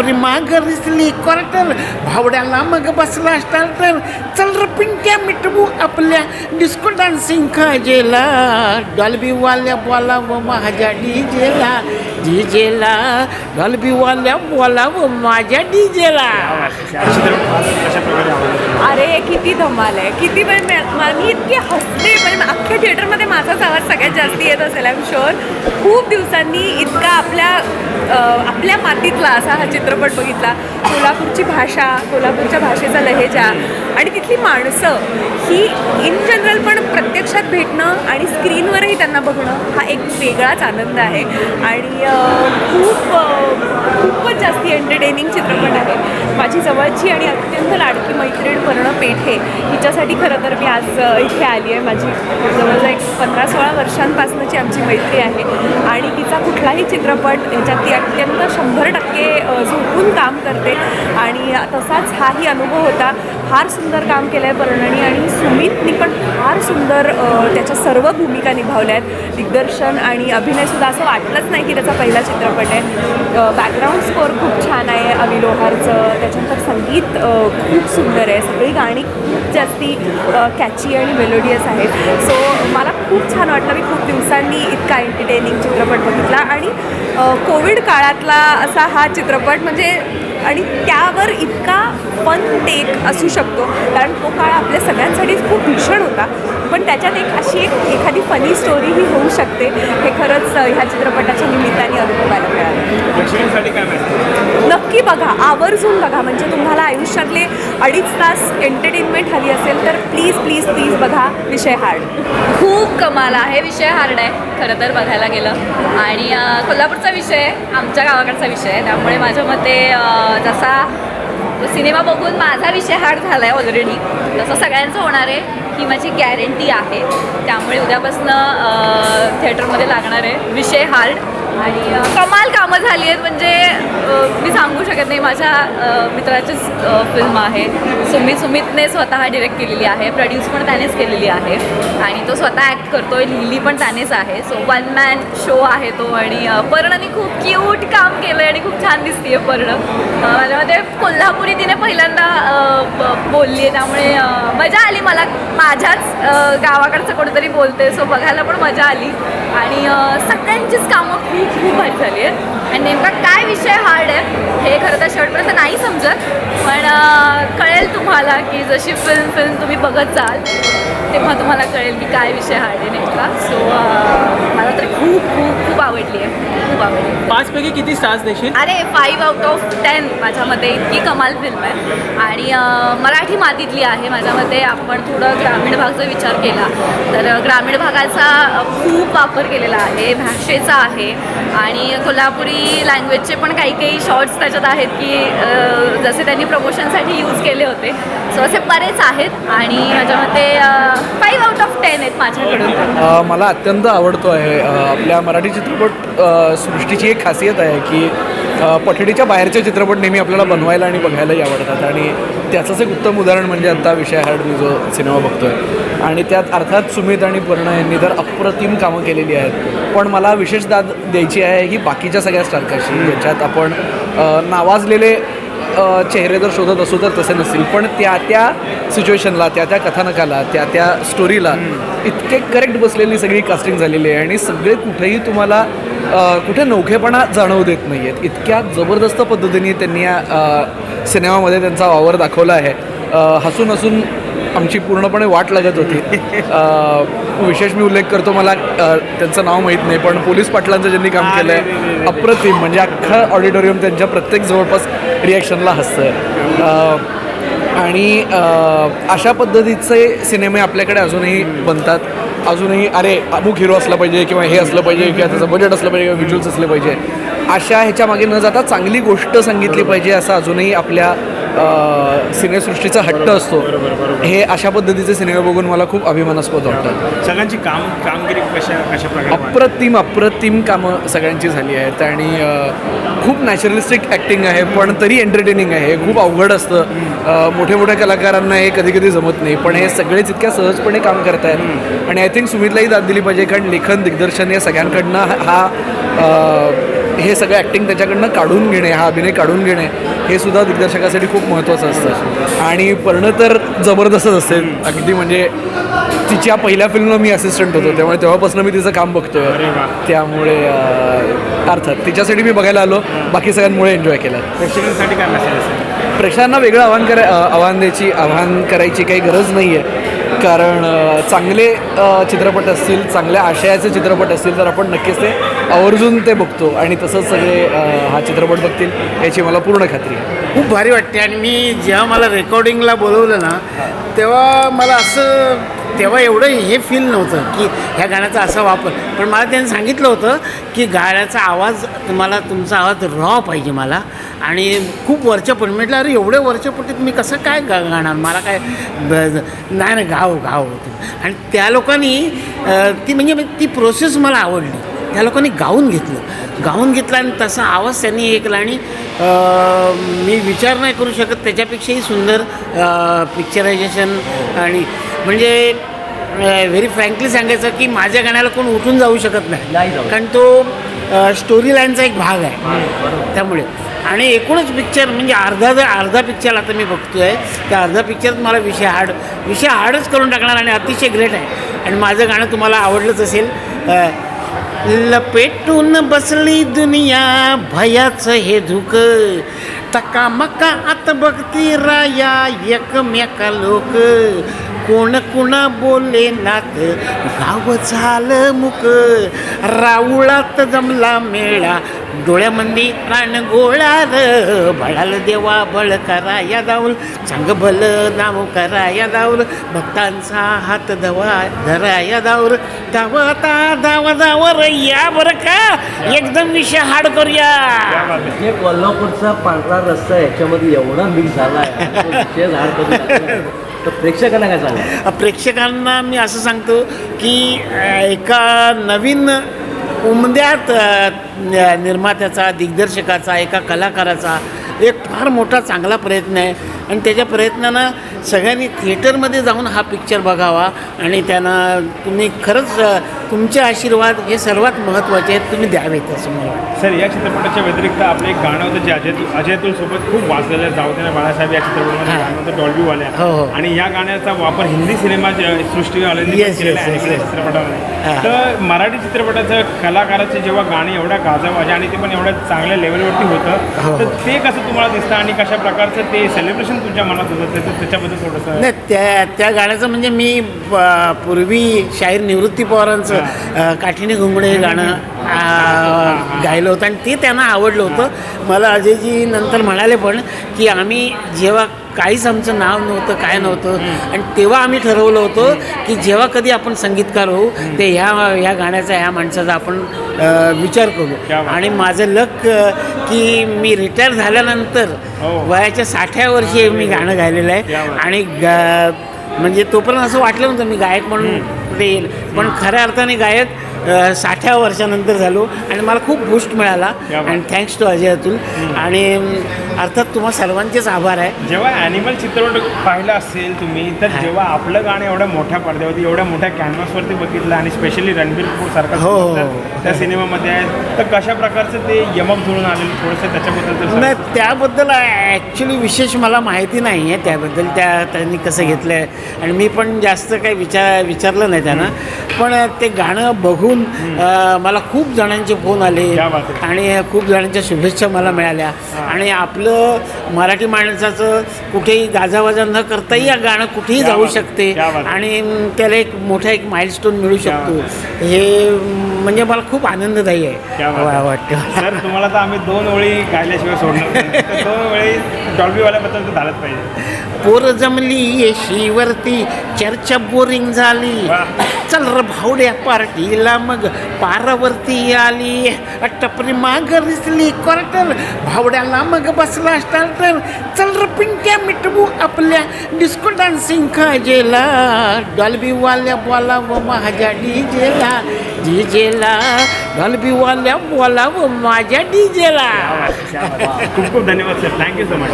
प्रेमा गरजली quarter भावड्याला मग बसला starter चल र पिंट्या मिटवू आपल्या डिस्को डान्सिंग खाजेला. डॉल्बीवाल्या बोलावं माझ्या डीजेला डीजेला. डॉल्बीवाल्या बोलावं माझ्या डीजेला कशा प्रकारे आवडतो अरे किती धमाल आहे. किती वेळ मी इतकी हसते. म्हणजे अख्ख्या थिएटरमध्ये माझाच आवाज सगळ्यात जास्त येत असेल आय एम शुअर खूप दिवसांनी इतका आपल्या आपल्या मातीतला असा हा चित्रपट बघितला. कोल्हापूरची भाषा कोल्हापूरच्या भाषेचा लहेजा आणि तिथली माणसं ही इन जनरल पण प्रत्यक्षात भेटणं आणि स्क्रीनवरही त्यांना बघणं हा एक वेगळाच आनंद आहे. आणि खूप खूपच जास्ती एंटरटेनिंग चित्रपट आहे. माझी जवळची आणि अत्यंत लाडकी मैत्रीण पर्ण पेठे हिच्यासाठी खरं तर मी आज इथे आली आहे. माझी जवळजवळ एक पंधरा सोळा वर्षांपासूनची आमची मैत्री आहे. आणि तिचा कुठलाही चित्रपट ह्याच्यात ती अत्यंत शंभर टक्के झोपून काम करते. आणि तसाच हाही अनुभव होता. फार सुंदर काम केलं आहे पर्णनी आणि सुमितनी पण फार सुंदर सुंदर त्याच्या सर्व भूमिका निभावल्या आहेत. दिग्दर्शन आणि अभिनयसुद्धा असं वाटलंच नाही की त्याचा पहिला चित्रपट आहे. बॅकग्राऊंड स्कोअर खूप छान आहे अवि लोहारचं त्याच्यानंतर संगीत खूप सुंदर आहे. सगळी गाणी खूप जास्ती कॅची आणि मेलोडियस आहेत. सो मला खूप छान वाटलं. मी खूप दिवसांनी इतका एंटरटेनिंग चित्रपट बघितला. आणि कोविड काळातला असा हा चित्रपट म्हणजे आणि त्यावर इतका फन टेक असू शकतो. कारण तो काळ आपल्या सगळ्यांसाठीच खूप भीषण होता. पण त्याच्यात एक अशी एक एखादी फनी स्टोरी ही होऊ शकते. हे खरंच ह्या चित्रपटाच्या निमित्ताने अनुभवायला मिळालं. नक्की बघा आवर्जून बघा. म्हणजे तुम्हाला आयुष्यातले अडीच तास एंटरटेनमेंट हवी असेल प्लीज प्लीज प्लीज बघा विषय हार्ड. खूप कमाल आहे विषय हार्ड आहे. खरं तर बघायला गेलं. आणि कोल्हापूरचा विषय आहे आमच्या गावाकडचा विषय आहे. त्यामुळे माझ्या मते जसा सिनेमा बघून माझा विषय हार्ड झाला आहे ऑलरेडी तसं सगळ्यांचं होणार आहे ही माझी गॅरंटी आहे. त्यामुळे उद्यापासनं थिएटरमध्ये लागणार आहे विषय हार्ड. आणि कमाल कामं झाली आहेत. म्हणजे मी सांगू शकत नाही माझ्या मित्राचीच फिल्म आहे. सुमित सुमितने स्वतः डिरेक्ट केलेली आहे. प्रोड्यूस पण त्यानेच केलेली आहे. आणि तो स्वतः ॲक्ट करतो आहे लिहिली पण त्यानेच आहे. सो वन मॅन शो आहे तो. आणि पर्णाने खूप क्यूट काम केलं आहे आणि खूप छान दिसते आहे पर्ण मला मते कोल्हापुरी तिने पहिल्यांदा बोलली आहे त्यामुळे मजा आली मला. माझ्याच गावाकडचं कोणीतरी बोलते सो बघायला पण मजा आली. आणि सगळ्यांचीच कामं खूप खूप हार्ड झाली आहेत. आणि नेमका काय विषय हार्ड आहे हे खरं तर शेवटपर्यंत नाही समजत. पण कळेल तुम्हाला की जशी फिल्म फिल्म तुम्ही बघत जाल तेव्हा तुम्हाला कळेल की काय विषय हार्ड आहे नेमका. सो मला तर खूप खूप खूप आवडली आहे. खूप आवडली पाचपैकी किती स्टार्स देशील? अरे फाईव्ह आउट ऑफ टेन माझ्या मते इतकी कमाल फिल्म आहे. आणि अं, मराठी मातीतली आहे. माझ्या मते आपण थोडं ग्रामीण भागचा विचार केला तर अं, ग्रामीण भागाचा अं, खूप वापर केलेला आहे. भाषेचा आहे. आणि कोल्हापुरी लँग्वेजचे पण काही काही शॉर्ट्स त्याच्यात आहेत की अं, जसे त्यांनी प्रमोशनसाठी यूज केले होते. सो असे बरेच आहेत. आणि माझ्या मते माझ्याकडून? मला अत्यंत आवडतो आहे आपल्या मराठी चित्रपट सृष्टीची एक खासियत आहे की पठडीच्या बाहेरचे चित्रपट नेहमी आपल्याला बनवायला आणि बघायलाही आवडतात. आणि त्याचंच एक उत्तम उदाहरण म्हणजे आत्ता विषय हार्ड मी जो सिनेमा बघतोय. आणि त्यात अर्थात सुमित आणि पूर्ण यांनी तर अप्रतिम कामं केलेली आहेत. पण मला विशेष दाद द्यायची आहे ही बाकीच्या सगळ्या स्टारकाशी ज्याच्यात आपण नावाजलेले चेहरे जर शोधत असू तर तसे नसतील. पण त्या त्या सिच्युएशनला त्या त्या कथानकाला त्या त्या स्टोरीला इतके करेक्ट बसलेली सगळी कास्टिंग झालेली आहे आणि सगळे कुठेही तुम्हाला कुठे नौखेपणा जाणवू देत नाही आहेत इतक्या जबरदस्त पद्धतीने त्यांनी या सिनेमामध्ये त्यांचा वावर दाखवला आहे. हसून हसून आमची पूर्णपणे वाट लागत होती. विशेष मी उल्लेख करतो मला त्यांचं नाव माहीत नाही पण पोलीस पाटलांचं ज्यांनी काम केलं आहे अप्रतिम म्हणजे अख्खं ऑडिटोरियम त्यांच्या प्रत्येक जवळपास रिॲक्शनला हसतं आणि अशा पद्धतीचे सिनेमे आपल्याकडे अजूनही बनतात. अजूनही अरे अमुक हिरो असला पाहिजे किंवा हे असलं पाहिजे किंवा त्याचं बजेट असलं पाहिजे किंवा व्हिज्युअल्स असले पाहिजे. अशा ह्याच्यामागे न जाता चांगली गोष्ट सांगितली पाहिजे असं अजूनही आपल्या सिनेसृष्टीचा हट्ट असतो. हे अशा पद्धतीचे सिनेमे बघून मला खूप अभिमानास्पद वाटतात सगळ्यांची काम कामगिरी कशा कशा प्रकारे? अप्रतिम अप्रतिम कामं सगळ्यांची झाली आहेत. आणि खूप नॅचरलिस्टिक ॲक्टिंग आहे पण तरी एंटरटेनिंग आहे. खूप अवघड असतं. मोठ्या मोठ्या कलाकारांना हे कधी कधी जमत नाही. पण हे सगळेच इतक्या सहजपणे काम करत आहेत आणि आय थिंक सुमितलाही दाद दिली पाहिजे कारण लेखन दिग्दर्शन या सगळ्यांकडनं हा हे सगळं ॲक्टिंग त्याच्याकडनं काढून घेणे हा अभिनय काढून घेणे हे सुद्धा दिग्दर्शकासाठी खूप महत्त्वाचं असतं. आणि पर्ण तर जबरदस्तच असेल अगदी म्हणजे तिच्या पहिल्या फिल्मला मी असिस्टंट होतो. त्यामुळे तेव्हापासून मी तिचं काम वा. त्यामुळे अर्थात तिच्यासाठी मी बघायला आलो. बाकी सगळ्यांमुळे एन्जॉय केलं. प्रेक्षकांसाठी काय मेसेज प्रेक्षकांना वेगळं आव्हान करा आव्हान द्यायची आव्हान करायची काही गरज नाही आहे कारण चांगले चित्रपट असतील चांगल्या आशयाचे चित्रपट असतील तर आपण नक्कीच ते आवर्जून ते बघतो आणि तसंच सगळे हा चित्रपट बघतील याची मला पूर्ण खात्री आहे. खूप भारी वाटते आणि मी जेव्हा मला रेकॉर्डिंगला बोलवलं ना तेव्हा मला असं तेव्हा एवढं हे फील नव्हतं की ह्या गाण्याचा असा वापर. पण मला त्यांनी सांगितलं होतं की गाण्याचा आवाज तुम्हाला तुमचा आवाज रॉ पाहिजे मला. आणि खूप वरच्या पण म्हटलं अरे एवढ्या वरच्या पट्टीत मी कसं काय गा गाणार? मला काय नाही नाही गाव गाव आणि त्या लोकांनी ती म्हणजे ती प्रोसेस मला आवडली. त्या लोकांनी गाऊन घेतलं. गाऊन घेतलं आणि तसा आवाज त्यांनी ऐकला आणि मी विचार नाही करू शकत त्याच्यापेक्षाही सुंदर पिक्चरायझेशन आणि म्हणजे व्हेरी फ्रँकली सांगायचं की माझ्या गाण्याला कोण उठून जाऊ शकत नाही. कारण तो स्टोरी लाईनचा एक भाग आहे. त्यामुळे. आणि एकूणच पिक्चर म्हणजे अर्धा जर अर्धा पिक्चर आता मी बघतोय. त्या अर्धा पिक्चरात मला विषय हार्ड विषय हार्डच करून टाकणार आणि अतिशय ग्रेट आहे. आणि माझं गाणं तुम्हाला आवडलंच असेल. लपेटून बसली दुनिया भयाचं हे धुक. तका मका आत बघती राया एकमेका लोक. कोण कुणा बोलले नात गाव झालं मुक. राऊळात जमला मेळा डोळ्यामंदी प्राण गोळार. बळाल देवा बळ करा या दाऊल. चांग भल नाव करा या दाऊल. भक्तांचा हात धवा धरा या दाऊर धाव आता धाव धावर या बरं का? एकदम विषय हाड करूया. हे कोल्हापूरचा पांढरा रस्ता याच्यामध्ये एवढा मिक्स झाला आहे. तर प्रेक्षकांना काय सांगा प्रेक्षकांना मी असं सांगतो की एका नवीन उमद्यात निर्मात्याचा दिग्दर्शकाचा एका कलाकाराचा एक फार मोठा चांगला प्रयत्न आहे. आणि त्याच्या प्रयत्नानं सगळ्यांनी थिएटरमध्ये जाऊन हा पिक्चर बघावा आणि त्यांना तुम्ही खरंच तुमचे आशीर्वाद हे सर्वात महत्त्वाचे आहेत तुम्ही द्यावेत असं मला वाटतं सर या चित्रपटाच्या व्यतिरिक्त आपलं एक गाणं होतं जे अजय अजय अतुल सोबत खूप वाजलेलं आहे जाऊदे बाळासाहेब या चित्रपटामध्ये हां. गाणं होतं हो, हो. आणि या गाण्याचा वापर हिंदी सिनेमा पण Yes, केलेला yes, आहे yes, या yes. चित्रपटामध्ये हां. तर मराठी चित्रपटाचं कलाकाराचे जेव्हा गाणी एवढ्या गाजावाजा आणि ते पण एवढ्या चांगल्या लेवलवरती हो, होतं तर ते कसं तुम्हाला दिसतं आणि कशा प्रकारचं ते सेलिब्रेशन तुमच्या मनात होतं त्याचं त्याच्याबद्दल थोडंसं नाही त्या त्या गाण्याचं म्हणजे मी पूर्वी शाहीर निवृत्ती पवारांचं काठीने घुंगडे हे गाणं गायलं होतं आणि ते त्यांना आवडलं होतं मला अजयजी नंतर म्हणाले पण की आम्ही जेव्हा काहीच आमचं नाव नव्हतं काय नव्हतं आणि तेव्हा आम्ही ठरवलं होतं की जेव्हा कधी आपण संगीतकार होऊ ते ह्या ह्या गाण्याचा ह्या माणसाचा आपण विचार करू. आणि माझं लक की मी रिटायर झाल्यानंतर हो. वयाच्या साठ्या वर्षी मी गाणं गायलेलं आहे. आणि गा म्हणजे तोपर्यंत असं वाटलं नव्हतं मी गायक म्हणून येईल. पण खऱ्या अर्थाने गायक साठ्या वर्षानंतर झालो आणि मला खूप बूस्ट मिळाला. आणि थँक्स टू अजय अतुल आणि अर्थात तुम्हा सर्वांचेच आभार आहे. जेव्हा ॲनिमल चित्रपट पाहिला असेल तुम्ही तर जेव्हा आपलं गाणं एवढ्या मोठ्या पडद्यावरती एवढ्या मोठ्या कॅनव्हासवरती बघितलं आणि स्पेशली रणबीर कपूर सारखा हो, हो, त्या- हो. त्या सिनेमामध्ये आहे तर कशा प्रकारचं ते यमक जुळून आलेलं थोडंसं त्याच्याबद्दल नाही. त्याबद्दल ॲक्च्युली विशेष मला माहिती नाही आहे. त्याबद्दल त्या त्यांनी कसं घेतलं आहे आणि मी पण जास्त काही विचार विचारलं नाही त्यांना. पण ते गाणं बघून अ, मला खूप जणांचे फोन आले. आणि खूप जणांच्या शुभेच्छा मला मिळाल्या. आणि आपलं मराठी माणसाचं कुठेही गाजावाजा न करताही या गाणं कुठेही जाऊ. शकते. आणि त्याला एक मोठा एक माइलस्टोन मिळू शकतो. हे. म्हणजे मला खूप आनंददायी आहे. वाटतं. सर तुम्हाला तर आम्ही दोन ओळी गायल्याशिवाय सोडणार दोन वेळी डॉल्बीवाल्याबद्दल तर झालंच पाहिजे. पोर जमली येशीवरती चर्चा बोरिंग झाली. वा. चल र भावड्या पार्टीला मग पारावरती आली. टपरी माग रिसली क्वार्टर भावड्याला मग बसला स्टार्टर चल र पिंट्या मिटवू आपल्या डिस्को डान्सिंग खाजेला. डॉल्बी वाल्या बोला व माझ्या डीजेला. डीजेला डॉल्बी वाल्या बोला माझ्या डीजेला. खूप खूप धन्यवाद सर थँक्यू सो मच